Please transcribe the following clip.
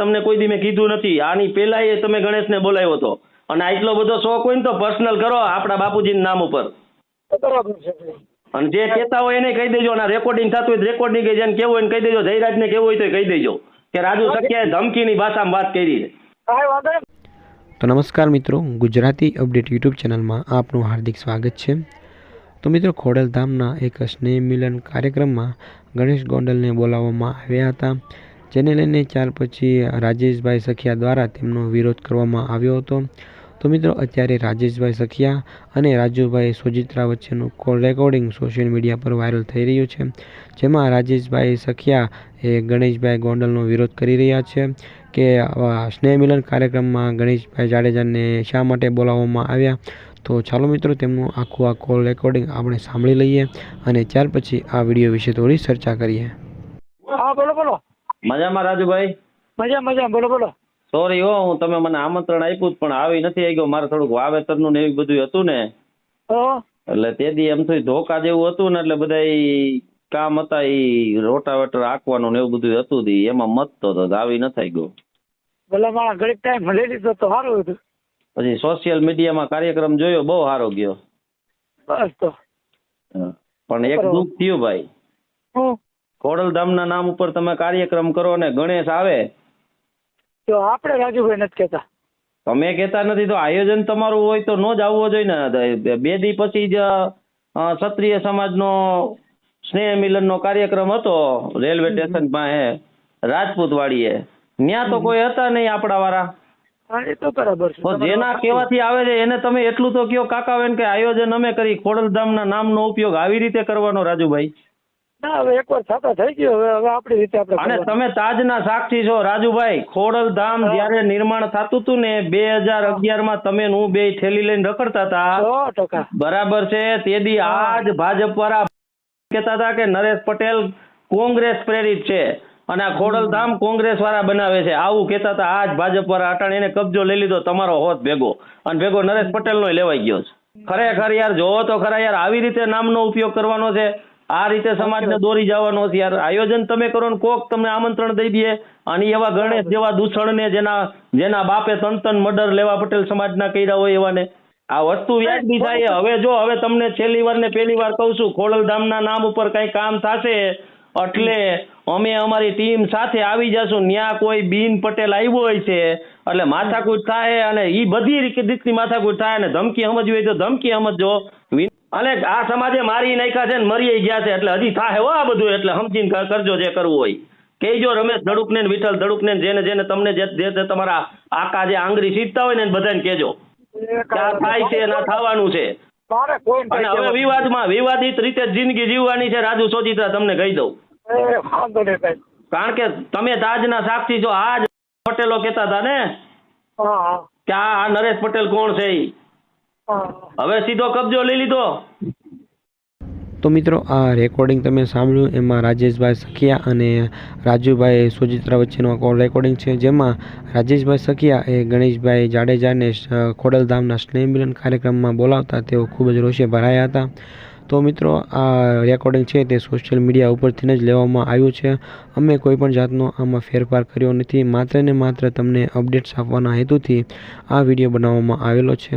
તમને કોઈ દી મેં કીધું નથી. આની પહેલા એ તમે ગણેશને બોલાવ્યો હતો. અને આટલો બધો શોખ હોય ને તો પર્સનલ કરો આપણા બાપુજીના નામ ઉપર. અને જે કહેતા હોય એને કહી દેજો અને રેકોર્ડિંગ થતું હોય રેકોર્ડિંગ જેને કેવું હોય ને કહી દેજો. જયરાજને કેવું હોય તો કહી દેજો. કે રાજુ સખ્યાએ ધમકીની ભાષામાં વાત કરી છે. તો નમસ્કાર મિત્રો ગુજરાતી અપડેટ યુટ્યુબ ચેનલમાં આપનું હાર્દિક સ્વાગત છે. તો મિત્રો ખોડલધામના એક સ્નેહ મિલન કાર્યક્રમમાં ગણેશ ગોંડલને બોલાવવામાં આવ્યા હતા. જેને લઈને ત્યાર પછી રાજેશભાઈ સખિયા દ્વારા તેમનો વિરોધ કરવામાં આવ્યો હતો. તો મિત્રો, અત્યારે રાજેશભાઈ સખિયા અને રાજુભાઈ સોજિત્રા વચ્ચેનું કોલ રેકોર્ડિંગ સોશિયલ મીડિયા પર વાયરલ થઈ રહ્યું છે. જેમાં રાજેશભાઈ સખિયા એ ગણેશભાઈ ગોંડલનો વિરોધ કરી રહ્યા છે કે સ્નેહ મિલન કાર્યક્રમમાં ગણેશભાઈ જાડેજાને શા માટે બોલાવવામાં આવ્યા? તો ચાલો મિત્રો, તેમનું આખું આ કોલ રેકોર્ડિંગ આપણે સાંભળી લઈએ અને ત્યાર પછી આ વીડિયો વિશે થોડી ચર્ચા કરીએ. હા, બોલો બોલો. મજામાં રાજુભાઈ? મજા મજા બોલો બોલો. સોરી હો હું તમે મને આમંત્રણ આપ્યું પણ આવી નથી આવી ગયો મારે થોડુંક વાવેતરનું ને એવું બધું હતું ને. એટલે તે દી એમ થોડી ધોકા જેવું હતું ને એટલે બધા કામ હતા એ રોટાવેટર આંકવાનું ને એવું બધું હતું એમાં મતતો તો આવી ન થઈ ગયો ભલે મારા ઘડીક ટાઈમ લઈ લીધો તો સારું હતું. પછી સોશિયલ મીડિયામાં કાર્યક્રમ જોયો બહુ સારો ગયો. બસ તો. પણ એક દુઃખ થયું ભાઈ. ખોડલધામના નામ ઉપર તમે કાર્યક્રમ કરો ને ગણેશ આવે. તો આપણે રાજુભાઈ નથી કહેતા. તમે કહેતા નથી તો આયોજન તમારું હોય તો નો જ આવવો જોઈએ ને. બે દી પછી જ ક્ષત્રિય સમાજનો સ્નેહ મિલનનો કાર્યક્રમ હતો રેલવે સ્ટેશન પાસે રાજપૂત વાડીએ ત્યાં તો કોઈ હતા નહીં આપણા વાળા. તો બરાબર છે. જેના કેવાથી આવે છે એને તમે એટલું તો કયો કાકાવેન કે આયોજન અમે કરી ખોડલધામના નામનો ઉપયોગ આવી રીતે કરવાનો રાજુભાઈ. ના હવે એકવાર છાતા થઈ ગયો હવે હવે આપણી રીતે આપણે અને તમે તાજના સાક્ષી છો રાજુભાઈ. ખોડલધામ. જ્યારે નિર્માણ થતું હતું ને બે હજાર અગિયારમાં તમે હું બે થેલી લઈને રખડતા હતા. ટકા. બરાબર છે. તે આજ ભાજપ વાળા કહેતા હતા કે નરેશ પટેલ કોંગ્રેસ પ્રેરિત છે. અને આ ખોડલધામ કોંગ્રેસ વાળા બનાવે છે. આવું કહેતા હતા આજ ભાજપ વાળા અટાણી. એને કબજો લઈ લીધો તમારો હોત ભેગો. અને ભેગો નરેશ પટેલ નો લેવાઈ ગયો છે. ખરેખર યાર જોવો તો ખરા યાર આવી રીતે નામનો ઉપયોગ કરવાનો છે. આ રીતે સમાજને દોરી જવાનો છે. યાર આયોજન તમે કરો ને કોક તમને આમંત્રણ દઈ દે. અને એવા ગણેશ જેવા દૂષણને જેના જેના બાપે તન તન મર્ડર લેવા પટેલ સમાજના કર્યા હોય એવાને. આ વસ્તુ વ્યાજબી થાય. હવે જો હવે તમને છેલ્લી વાર ને પહેલી વાર કહું છું ખોડલધામના નામ ઉપર કઈ કામ થશે એટલે અમે અમારી ટીમ સાથે આવી જશું. ન્યા કોઈ બીન પટેલ આવ્યો હોય છે એટલે માથાકૂટ થાય અને એ બધી રીતે રીતની માથાકૂટ થાય અને ધમકી સમજવી હોય તો ધમકી સમજજો. વિન- અને આ સમાજે મારી નાખ્યા છે ને મરી ગયા છે એટલે હજી થાય હો આ બધું એટલે સમજીને કરજો જે કરવું હોય. કહેજો રમેશ ધડુકને વિઠ્ઠલ ધડુકને ને જેને જેને તમને જે જે તમારા આકા જે આંગળી સીધતા હોય ને બધાને કહેજો. ક્યાં થાય છે ના થવાનું છે. અને હવે વિવાદમાં વિવાદિત રીતે જિંદગી જીવવાની છે રાજુ સોજિત્રા તમને કહી દઉં. કારણ કે તમે તાજના સાક્ષી છો આજ પટેલો કહેતા હતા ને? કે આ નરેશ પટેલ કોણ છે હા હવે સીધો કબજો લઈ લીધો. તો મિત્રો આ રેકોર્ડિંગ તમે સાંભળ્યું એમાં રાજેશભાઈ સખિયા અને રાજુભાઈ સુજિત્રા વચ્ચેનો કોલ રેકોર્ડિંગ છે જેમાં રાજેશભાઈ સખિયા એ ગણેશભાઈ જાડેજાને ખોડલધામના સ્નેહમિલન કાર્યક્રમમાં બોલાવતા તેઓ ખૂબ જ રોષે ભરાયા હતા. તો મિત્રો આ રેકોર્ડિંગ છે તે સોશિયલ મીડિયા ઉપરથી જ લેવામાં આવ્યું છે. અમે કોઈ પણ જાતનો આમાં ફેરફાર કર્યો નથી. માત્ર ને માત્ર તમને અપડેટ્સ આપવાના હેતુથી આ વીડિયો બનાવવામાં આવેલો છે.